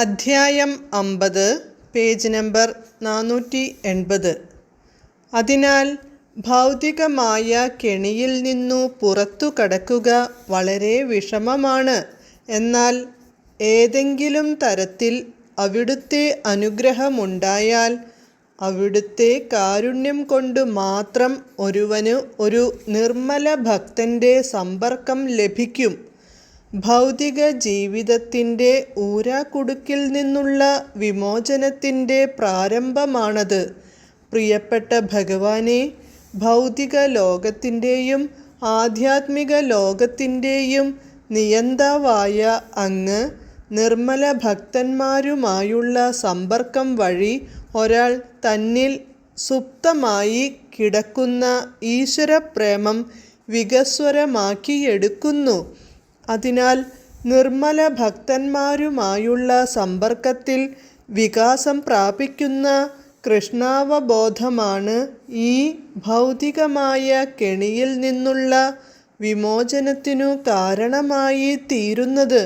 അധ്യായം അമ്പത് page number നാനൂറ്റി എൺപത് അതിനാൽ ഭൗതികമായ കെണിയിൽ നിന്നു പുറത്തു കടക്കുക വളരെ വിഷമമാണ്. എന്നാൽ ഏതെങ്കിലും തരത്തിൽ അവിടുത്തെ അനുഗ്രഹമുണ്ടായാൽ അവിടുത്തെ കാരുണ്യം കൊണ്ട് മാത്രം ഒരുവന് ഒരു നിർമ്മല ഭക്തന്റെ സമ്പർക്കം ലഭിക്കും. ഭൗതിക ജീവിതത്തിന്റെ ഊരാക്കുടുക്കിൽ നിന്നുള്ള വിമോചനത്തിന്റെ പ്രാരംഭമാണത്. പ്രിയപ്പെട്ട ഭഗവാനെ ഭൗതിക ലോകത്തിന്റെയും ആധ്യാത്മിക ലോകത്തിന്റെയും നിയന്താവായ അങ്ങ് നിർമ്മല ഭക്തന്മാരുമായുള്ള സമ്പർക്കം വഴി ഒരാൾ തന്നിൽ സുപ്തമായി കിടക്കുന്ന ഈശ്വരപ്രേമം വികസ്വരമാക്കിയെടുക്കുന്നു. അതിനാൽ നിർമ്മല ഭക്തന്മാരുമായുള്ള സമ്പർക്കത്തിൽ വികാസം പ്രാപിക്കുന്ന കൃഷ്ണാവബോധമാണ് ഈ ഭൗതികമായ കെണിയിൽ നിന്നുള്ള വിമോചനത്തിനു കാരണമായി തീരുന്നത്.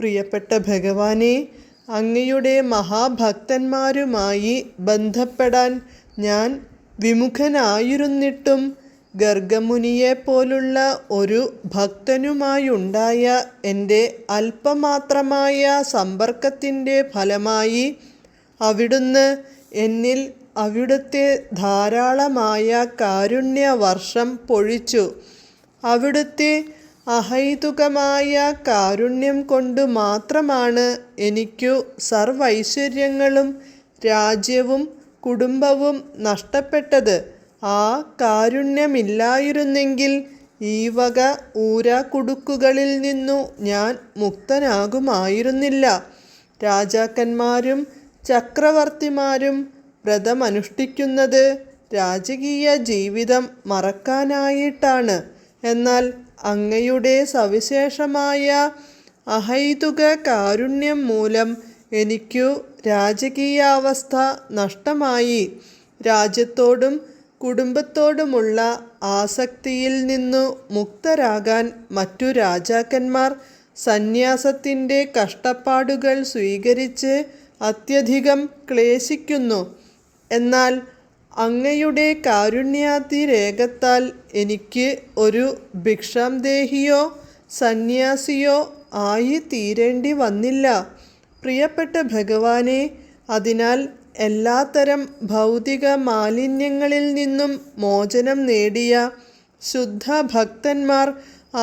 പ്രിയപ്പെട്ട ഭഗവാനെ അങ്ങയുടെ മഹാഭക്തന്മാരുമായി ബന്ധപ്പെടാൻ ഞാൻ വിമുഖനായിരുന്നിട്ടും ഗർഗമുനിയെപ്പോലുള്ള ഒരു ഭക്തനുമായുണ്ടായ എന്റെ അല്പമാത്രമായ സമ്പർക്കത്തിന്റെ ഫലമായി അവിടുന്ന് എന്നിൽ അവിടുത്തെ ധാരാളമായ കാരുണ്യവർഷം പൊഴിച്ചു. അവിടുത്തെ അഹൈതുകമായ കാരുണ്യം കൊണ്ട് മാത്രമാണ് എനിക്കു സർവൈശ്വര്യങ്ങളും രാജ്യവും കുടുംബവും നഷ്ടപ്പെട്ടത്. ആ കാരുണ്യമില്ലായിരുന്നെങ്കിൽ ഈ വക ഊരാക്കുടുക്കുകളിൽ നിന്നു ഞാൻ മുക്തനാകുമായിരുന്നില്ല. രാജാക്കന്മാരും ചക്രവർത്തിമാരും വ്രതമനുഷ്ഠിക്കുന്നത് രാജകീയ ജീവിതം മറക്കാനായിട്ടാണ്. എന്നാൽ അങ്ങയുടെ സവിശേഷമായ അഹൈതുക കാരുണ്യം മൂലം എനിക്കു രാജകീയാവസ്ഥ നഷ്ടമായി. രാജ്യത്തോടും കുടുംബത്തോടുമുള്ള ആസക്തിയിൽ നിന്നു മുക്തരാകാൻ മറ്റു രാജാക്കന്മാർ സന്യാസത്തിന്റെ കഷ്ടപ്പാടുകൾ സ്വീകരിച്ച് അത്യധികം ക്ലേശിക്കുന്നു. എന്നാൽ അങ്ങയുടെ കാരുണ്യാതിരേകത്താൽ എനിക്ക് ഒരു ഭിക്ഷാംദേഹിയോ സന്യാസിയോ ആയി തീരേണ്ടി വന്നില്ല. പ്രിയപ്പെട്ട ഭഗവാനെ അതിനാൽ എല്ലാത്തരം ഭൗതിക മാലിന്യങ്ങളിൽ നിന്നും മോചനം നേടിയ ശുദ്ധ ഭക്തന്മാർ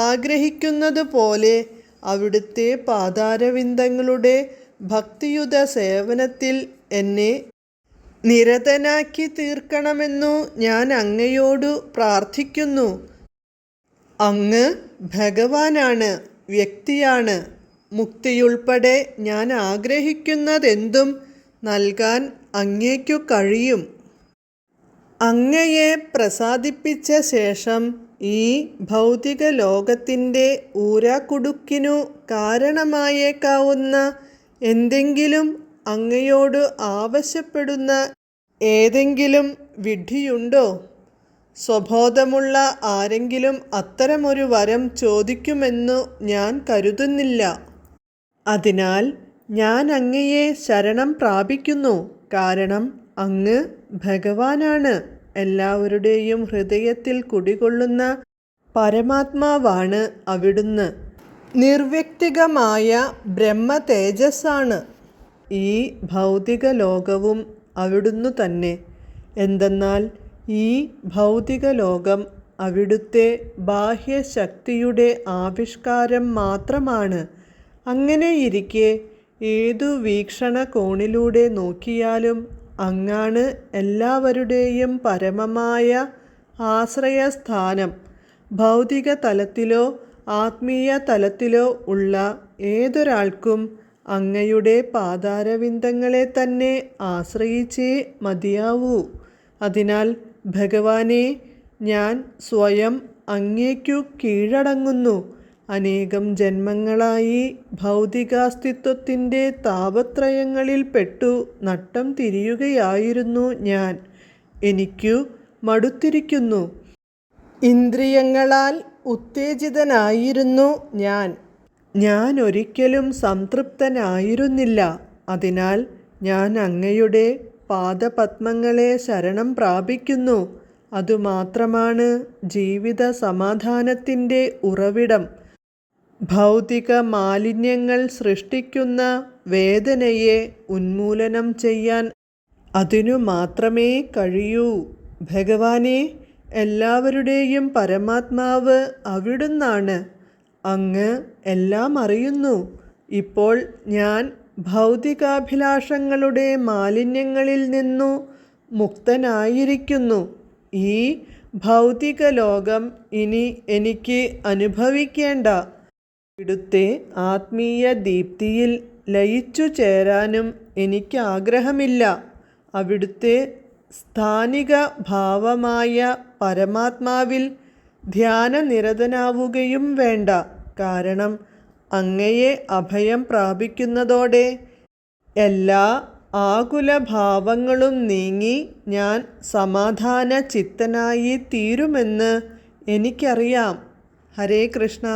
ആഗ്രഹിക്കുന്നത് പോലെ അവിടുത്തെ പാതാരവിന്ദങ്ങളുടെ ഭക്തിയുത സേവനത്തിൽ എന്നെ നിരതനാക്കി തീർക്കണമെന്നു ഞാൻ അങ്ങയോടു പ്രാർത്ഥിക്കുന്നു. അങ്ങ് ഭഗവാനാണ് വ്യക്തിയാണ്. മുക്തിയുൾപ്പെടെ ഞാൻ ആഗ്രഹിക്കുന്നതെന്തും നൽകാൻ അങ്ങേക്കു കഴിയും. അങ്ങയെ പ്രസാദിപ്പിച്ച ശേഷം ഈ ഭൗതിക ലോകത്തിന്റെ ഊരാക്കുടുക്കിനു കാരണമായേക്കാവുന്ന എന്തെങ്കിലും അങ്ങയോട് ആവശ്യപ്പെടുന്ന ഏതെങ്കിലും വിഡ്ഢിയുണ്ടോ? സ്വബോധമുള്ള ആരെങ്കിലും അത്തരമൊരു വരം ചോദിക്കുമെന്നു ഞാൻ കരുതുന്നില്ല. അതിനാൽ ഞാൻ അങ്ങയെ ശരണം പ്രാപിക്കുന്നു. കാരണം അങ്ങ് ഭഗവാനാണ്. എല്ലാവരുടെയും ഹൃദയത്തിൽ കുടികൊള്ളുന്ന പരമാത്മാവാണ് അവിടുന്ന്. നിർവ്യക്തികമായ ബ്രഹ്മ തേജസ്സാണ് ഈ ഭൗതിക ലോകവും അവിടുന്ന് തന്നെ. എന്തെന്നാൽ ഈ ഭൗതിക ലോകം അവിടുത്തെ ബാഹ്യശക്തിയുടെ ആവിഷ്കാരം മാത്രമാണ്. അങ്ങനെയിരിക്കെ ഏതു വീക്ഷണകോണിലൂടെ നോക്കിയാലും അങ്ങാണ് എല്ലാവരുടെയും പരമമായ ആശ്രയസ്ഥാനം. ഭൗതിക തലത്തിലോ ആത്മീയ തലത്തിലോ ഉള്ള ഏതൊരാൾക്കും അങ്ങയുടെ പാതാരവിന്ദങ്ങളെ തന്നെ ആശ്രയിച്ചേ മതിയാവൂ. അതിനാൽ ഭഗവാനെ ഞാൻ സ്വയം അങ്ങേക്കു കീഴടങ്ങുന്നു. അനേകം ജന്മങ്ങളായി ഭൗതികാസ്തിത്വത്തിന്റെ താപത്രയങ്ങളിൽ പെട്ടു നട്ടം തിരിയുകയായിരുന്നു ഞാൻ. എനിക്കു മടുത്തിരിക്കുന്നു. ഇന്ദ്രിയങ്ങളാൽ ഉത്തേജിതനായിരുന്നു ഞാൻ. ഞാൻ ഒരിക്കലും സംതൃപ്തനായിരുന്നില്ല. അതിനാൽ ഞാൻ അങ്ങയുടെ പാദപത്മങ്ങളെ ശരണം പ്രാപിക്കുന്നു. അതുമാത്രമാണ് ജീവിത സമാധാനത്തിന്റെ ഉറവിടം. ഭൗതിക മാലിന്യങ്ങൾ സൃഷ്ടിക്കുന്ന വേദനയെ ഉന്മൂലനം ചെയ്യാൻ അതിനു മാത്രമേ കഴിയൂ. ഭഗവാനെ എല്ലാവരുടെയും പരമാത്മാവ് അവിടുന്നാണ്. അങ്ങ് എല്ലാം അറിയുന്നു. ഇപ്പോൾ ഞാൻ ഭൗതികാഭിലാഷങ്ങളുടെ മാലിന്യങ്ങളിൽ നിന്നു മുക്തനായിരിക്കുന്നു. ഈ ഭൗതിക ലോകം ഇനി എനിക്ക് അനുഭവിക്കേണ്ട ഇവിടുത്തെ ആത്മീയ ദീപ്തിയിൽ ലയിച്ചു ചേരാനും എനിക്ക് ആഗ്രഹമില്ല അവിടുത്തെ സ്ഥാനിക ഭാവമായ പരമാത്മാവിൽ ധ്യാനനിരതനാവുകയും വേണ്ട. കാരണം അങ്ങയെ അഭയം പ്രാപിക്കുന്നതോടെ എല്ലാ ആകുലഭാവങ്ങളും നീങ്ങി ഞാൻ സമാധാന ചിത്തനായി തീരുമെന്ന് എനിക്കറിയാം. ഹരേ കൃഷ്ണ.